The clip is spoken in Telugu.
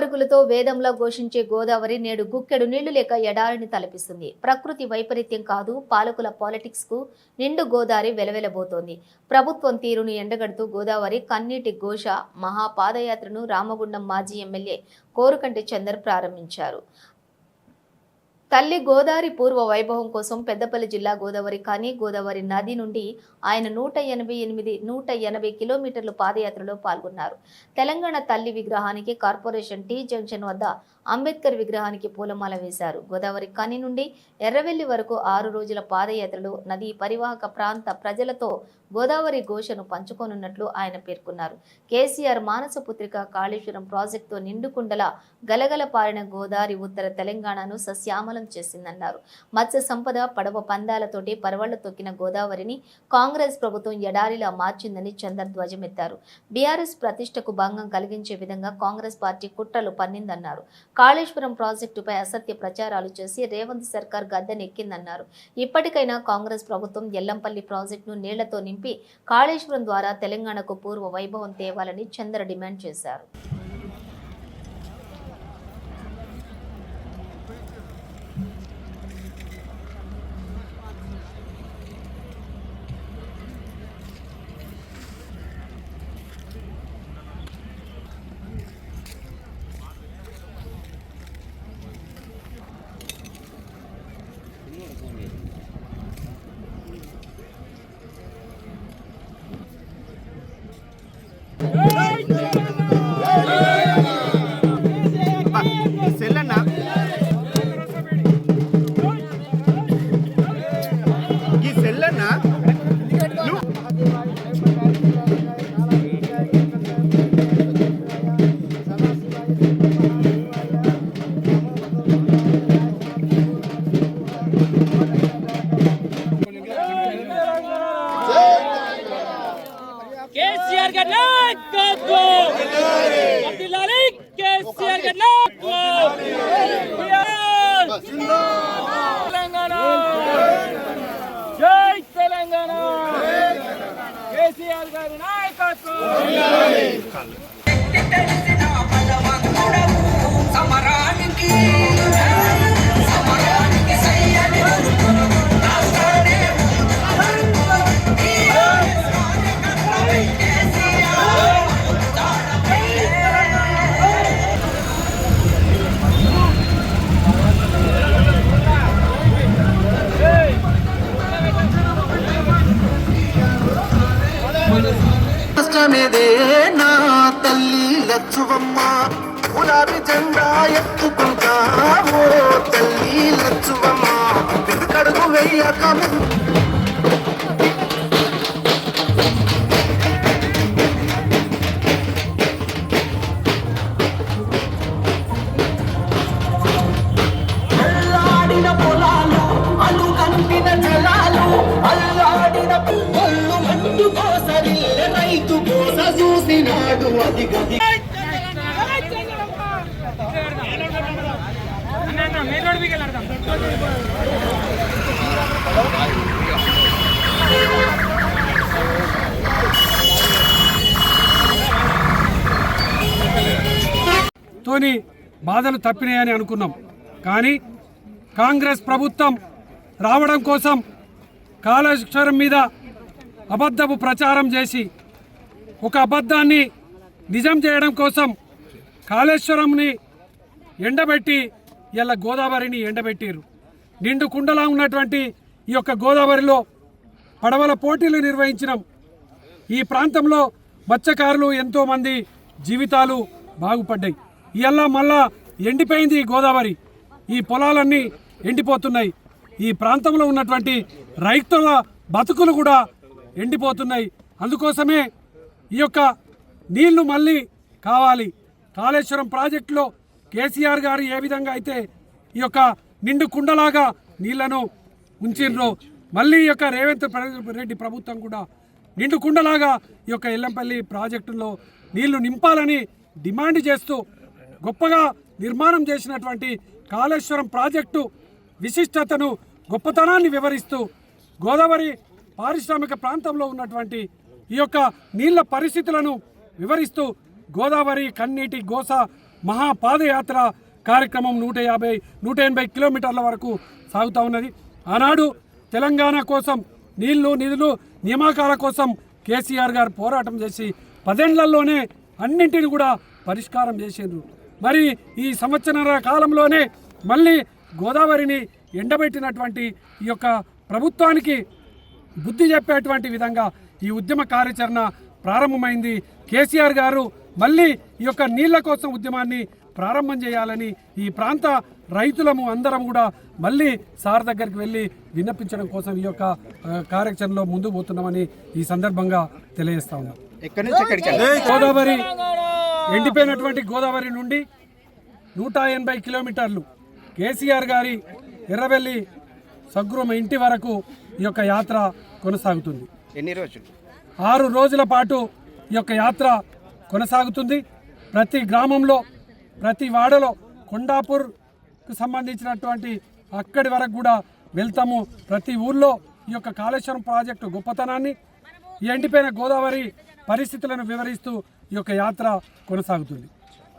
పరుగులతో వేదంలో ఘోషించే గోదావరి నేడు గుక్కెడు నీళ్ళు లేక ఎడారిని తలపిస్తుంది. ప్రకృతి వైపరీత్యం కాదు పాలకుల పాలిటిక్స్కు నిండు గోదావరి వెలవెలబోతోంది. ప్రభుత్వం తీరును ఎండగడుతూ గోదావరి కన్నీటి ఘోష మహా పాదయాత్రను రామగుండం మాజీ ఎమ్మెల్యే కోరుకంటి చందర్ ప్రారంభించారు. తల్లి గోదావరి పూర్వ వైభవం కోసం పెద్దపల్లి జిల్లా గోదావరి కానీ గోదావరి నది నుండి ఆయన నూట ఎనభై ఎనిమిది నూట ఎనభై కిలోమీటర్లు పాదయాత్రలో పాల్గొన్నారు. తెలంగాణ తల్లి విగ్రహానికి కార్పొరేషన్ టీ జంక్షన్ వద్ద అంబేద్కర్ విగ్రహానికి పూలమాల వేశారు. గోదావరి కని నుండి ఎర్రవెల్లి వరకు ఆరు రోజుల పాదయాత్రలు నదీ పరివాహక ప్రాంత ప్రజలతో గోదావరి ఘోషను పంచుకోనున్నట్లు ఆయన పేర్కొన్నారు. కేసీఆర్ మానస పుత్రిక కాళేశ్వరం ప్రాజెక్టుతో నిండుకుండల గలగల పారిన గోదావరి ఉత్తర తెలంగాణను సస్యామలం చేసిందన్నారు. మత్స్య సంపద పడవ పందాలతోటి పరవళ్ళు తొక్కిన గోదావరిని కాంగ్రెస్ ప్రభుత్వం ఎడారిలా మార్చిందని చందర్ ధ్వజమెత్తారు బీఆర్ఎస్ ప్రతిష్టకు భంగం కలిగించే విధంగా కాంగ్రెస్ పార్టీ కుట్రలు పన్నిందన్నారు. కాళేశ్వరం ప్రాజెక్టుపై అసత్య ప్రచారాలు చేసి రేవంత్ సర్కార్ గద్దెనెక్కిందన్నారు. ఇప్పటికైనా కాంగ్రెస్ ప్రభుత్వం ఎల్లంపల్లి ప్రాజెక్టును నీళ్ళతో నింపి కాళేశ్వరం ద్వారా తెలంగాణకు పూర్వ వైభవం తేవాలని చంద్ర డిమాండ్ చేశారు. కేసీఆర్ గారి నాయకత్వం వర్ధిల్లాలి కేసీఆర్ గారి కష్టమేదే నా తల్లి లచ్చువమ్మ. గులాబీ జెండా ఎత్తుకుంటా ఓ తల్లి లచ్చువమ్మ. కడుగు వెయ్యక గది తోని బాధలు తప్పినాయని అనుకున్నాం. కానీ కాంగ్రెస్ ప్రభుత్వం రావడం కోసం కాళేశ్వరం మీద అబద్ధపు ప్రచారం చేసి ఒక అబద్ధాన్ని నిజం చేయడం కోసం కాళేశ్వరంని ఎండబెట్టి ఇలా గోదావరిని ఎండబెట్టారు నిండు కుండలా ఉన్నటువంటి ఈ యొక్క గోదావరిలో పడవల పోటీలు నిర్వహించినాం. ఈ ప్రాంతంలో మత్స్యకారులు ఎంతోమంది జీవితాలు బాగుపడ్డాయి. ఇలా మళ్ళా ఎండిపోయింది ఈ గోదావరి. ఈ పొలాలన్నీ ఎండిపోతున్నాయి. ఈ ప్రాంతంలో ఉన్నటువంటి రైతుల బతుకులు కూడా ఎండిపోతున్నాయి. అందుకోసమే ఈ యొక్క నీళ్ళు మళ్ళీ కావాలి. కాళేశ్వరం ప్రాజెక్టులో కేసీఆర్ గారు ఏ విధంగా అయితే ఈ యొక్క నిండు కుండలాగా నీళ్ళను ఉంచిండ్రో మళ్ళీ ఈ యొక్క రేవంత్ రెడ్డి ప్రభుత్వం కూడా నిండు కుండలాగా ఈ యొక్క ఎల్లంపల్లి ప్రాజెక్టులో నీళ్ళు నింపాలని డిమాండ్ చేస్తూ గొప్పగా నిర్మాణం చేసినటువంటి కాళేశ్వరం ప్రాజెక్టు విశిష్టతను గొప్పతనాన్ని వివరిస్తూ గోదావరి పారిశ్రామిక ప్రాంతంలో ఉన్నటువంటి ఈ యొక్క నీళ్ళ పరిస్థితులను వివరిస్తూ గోదావరి కన్నీటి గోస మహాపాదయాత్ర కార్యక్రమం నూట యాభై నూట ఎనభై కిలోమీటర్ల వరకు సాగుతూ ఉన్నది. ఆనాడు తెలంగాణ కోసం నీళ్ళు నిధులు నియామకాల కోసం కేసీఆర్ గారు పోరాటం చేసి పదేళ్ళలోనే అన్నింటిని కూడా పరిష్కారం చేసిండ్రు. మరి ఈ సంవత్సరాల కాలంలోనే మళ్ళీ గోదావరిని ఎండబెట్టినటువంటి ఈ యొక్క ప్రభుత్వానికి బుద్ధి చెప్పేటువంటి విధంగా ఈ ఉద్యమ కార్యాచరణ ప్రారంభమైంది. కేసీఆర్ గారు మళ్ళీ ఈ యొక్క నీళ్ళ కోసం ఉద్యమాన్ని ప్రారంభం చేయాలని ఈ ప్రాంత రైతులము అందరం కూడా మళ్ళీ సార్ దగ్గరికి వెళ్ళి విన్నపించడం కోసం ఈ యొక్క కార్యాచరణలో ముందుకు పోతున్నామని ఈ సందర్భంగా తెలియజేస్తా ఉన్నాం? గోదావరి ఎండిపోయినటువంటి గోదావరి నుండి నూట ఎనభై కిలోమీటర్లు కేసీఆర్ గారి ఎర్రవెల్లి సగ్రుమ ఇంటి వరకు ఈ యొక్క యాత్ర కొనసాగుతుంది. ఎన్ని రోజులు? ఆరు రోజుల పాటు ఈ యొక్క యాత్ర కొనసాగుతుంది. ప్రతి గ్రామంలో ప్రతి వాడలో కొండాపూర్కు సంబంధించినటువంటి అక్కడి వరకు కూడా వెళ్తాము. ప్రతి ఊర్లో ఈ యొక్క కాళేశ్వరం ప్రాజెక్టు గొప్పతనాన్ని ఈ ఎండిపోయిన గోదావరి పరిస్థితులను వివరిస్తూ ఈ యొక్క యాత్ర కొనసాగుతుంది.